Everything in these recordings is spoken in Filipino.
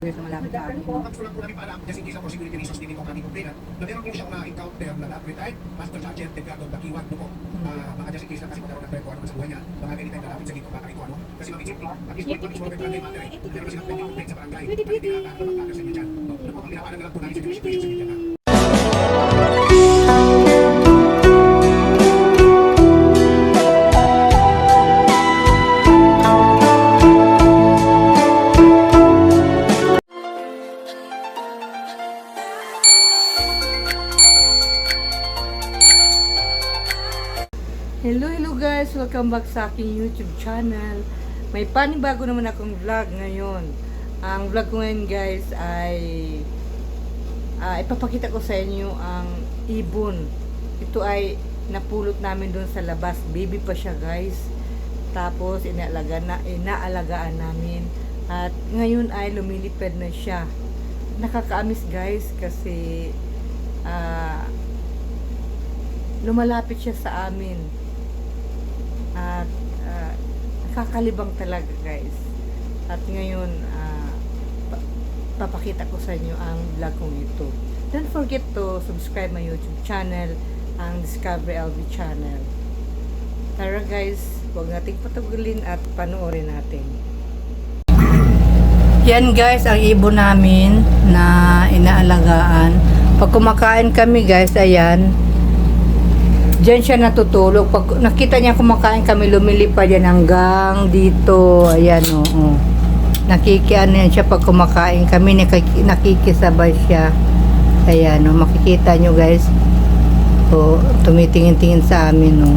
Sa malapit sa akin. Gusto lang po namin paalam just in case of possibility reasons din itong aming complainant na meron po siyang na-encounter na na-retired Master Sergeant Delgado Dakiwan no po. Ah, mga just in case lang kasi magkaroon ng preko ano sa buhay niya. Mga anytime na lapit sa dito baka ito ano. Kasi ma'am, it's at least one is more than barangay matter eh. Meron kasi ng pending complaint sa barangay. Pwede, pwede. Hindi nakakaalam ng magkakaroon sa inyo dyan. No, Ano po, ang pinapaalam na lang po namin sa inyo is sa inyo dyan ha. Hello, Welcome back sa aking YouTube channel. May panibago naman akong vlog ngayon. Ang vlog ko ngayon guys ay ah, ipapakita ko sa inyo ang ibon. Ito ay napulot namin doon sa labas. Baby pa siya guys. Tapos inaalaga na, inaalagaan namin. At ngayon ay lumilipad na siya. Nakakaamis guys kasi ah lumalapit siya sa amin at ah, nakakalibang talaga guys. At ngayon pa- papakita ko sa inyo ang vlog kong ito. Don't forget to subscribe my youtube channel ang Discovery LV channel. Tara guys huwag nating patagulin at panoorin natin. Yan guys ang ibon namin na inaalagaan. Pag kumakain kami guys ayan Diyan siya natutulog. Pag nakita niya kumakain kami, lumilipad yan hanggang dito. Ayan, oo. Nakikiano yan siya pag kumakain kami. nakiki- Nakikisabay siya. Ayan, oh, makikita nyo guys. Oh, tumitingin-tingin sa amin, oh.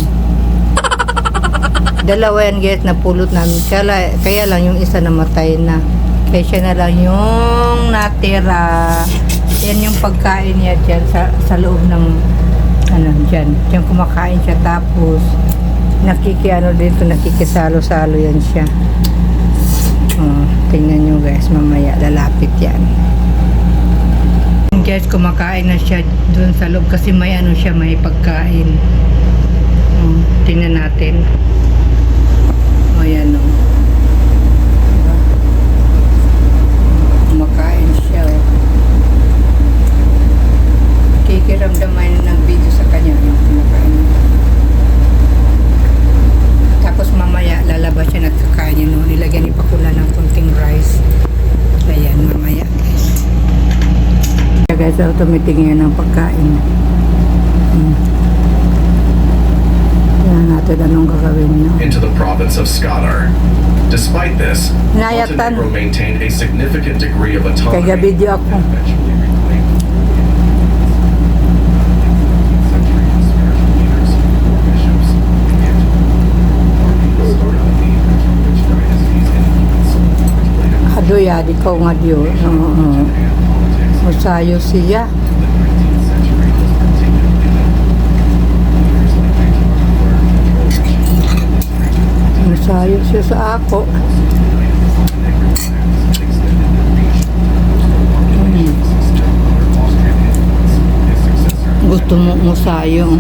Dalawa yan guys, napulot namin. Kaya, kaya lang yung isa namatay na. Kaya siya na lang yung natira. Yan yung pagkain niya dyan sa, sa loob ng ano dyan. Dyan kumakain siya tapos nakikiano dito, nakikisalo-salo yan siya. Oh, tingnan nyo guys, mamaya lalapit yan. Guys, kumakain na siya dun sa loob kasi may ano siya, may pagkain. Oh, tingnan natin. Oh, yan oh. Diba? Kumakain siya oh. kikiramdaman ng video sa kanya yung kumakain. Tapos mamaya lalabas siya at kakain niya no. Nilagyan ni Pakula ng konting rice. Ayan, mamaya guys. Kaya oh, tumitingin ng pagkain. Hmm. Tingnan natin anong gagawin niya. into the province of Skadar. Despite this. Montenegro maintained a significant degree of Kaya autonomy. video ako. and eventually reclaimed century of spiritual leaders, or bishops, and started the eventual rich dynasties in Egypt, which played a Hadoya, di ko nga diyo. Oo. Masayo siya. in the 19th century was particularly notable. Leaders like Victor Controversial Masayo siya sa ako. Gusto mo musayo.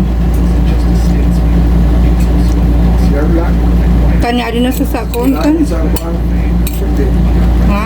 Kanya din na sa sakon kan? Ha?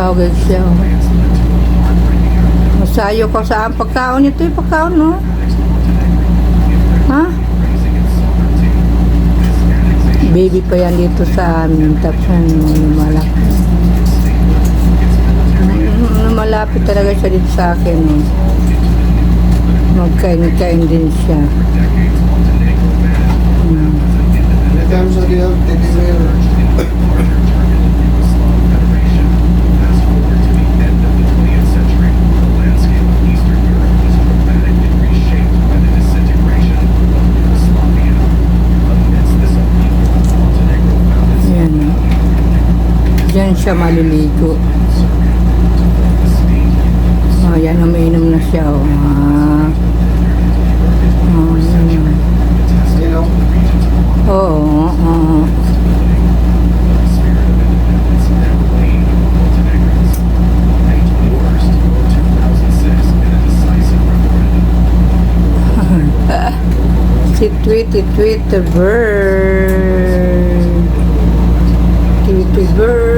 Hmm, Masawag siya. Masayo ko sa ang pagkaon ito yung pagkaon, no? Ha? Baby pa yan dito sa amin. Tapos malaki. Malapit talaga siya dito sa akin. Eh. Magkain-kain din siya. Mm. Anytime sa diyan, titibir. Diyan siya maliligo. Oh, yan, umiinom na siya. Oh. Ah. Oh, yan. Oo, oo. Si Tweety Tweety Bird. Tweety Bird.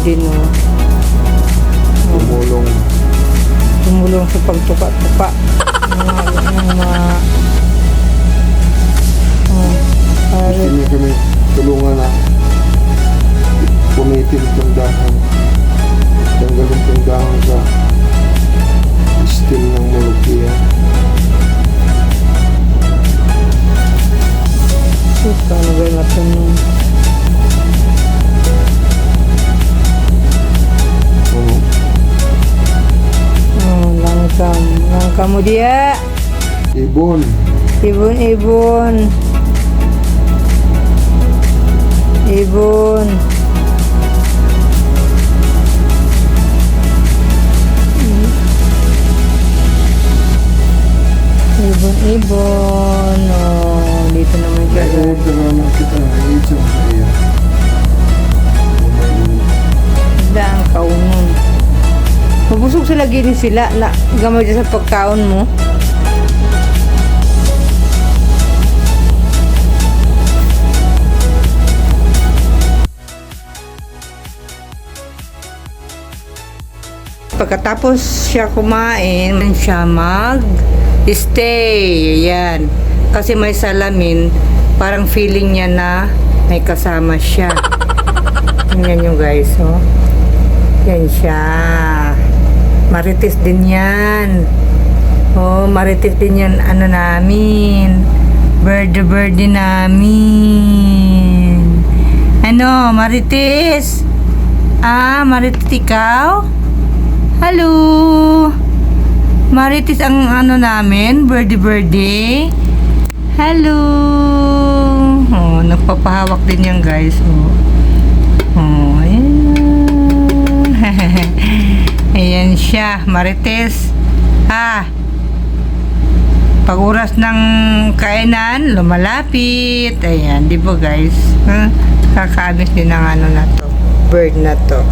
Din oh. tumulong Tumulong sa pagtuka-tuka. ng mga oh, para hindi kami tulungan na punitin itong dahon tanggalin itong dahon sa stil ng Molokia mo ibon Ibon, ibon. Ibon. Ibon, sila na gamay sa pagkaon mo. Pagkatapos siya kumain siya mag stay yan. Kasi may salamin parang feeling niya na may kasama siya. Tingnan nyo guys oh. Yan siya. Marites din yan. Oh, marites din yan, ano namin. Bird-bird namin. Ano, marites? Ah, marites ikaw? Hello? Marites ang ano namin, birdie-birdie. Hello? Oh, nagpapahawak din yan guys. Oh. Oh, ayan. Ayan siya, Marites. Ha? Pag oras ng kainan, lumalapit. Ayan, di ba guys? Ha? Kakaamis din ng ano na to. Bird na to.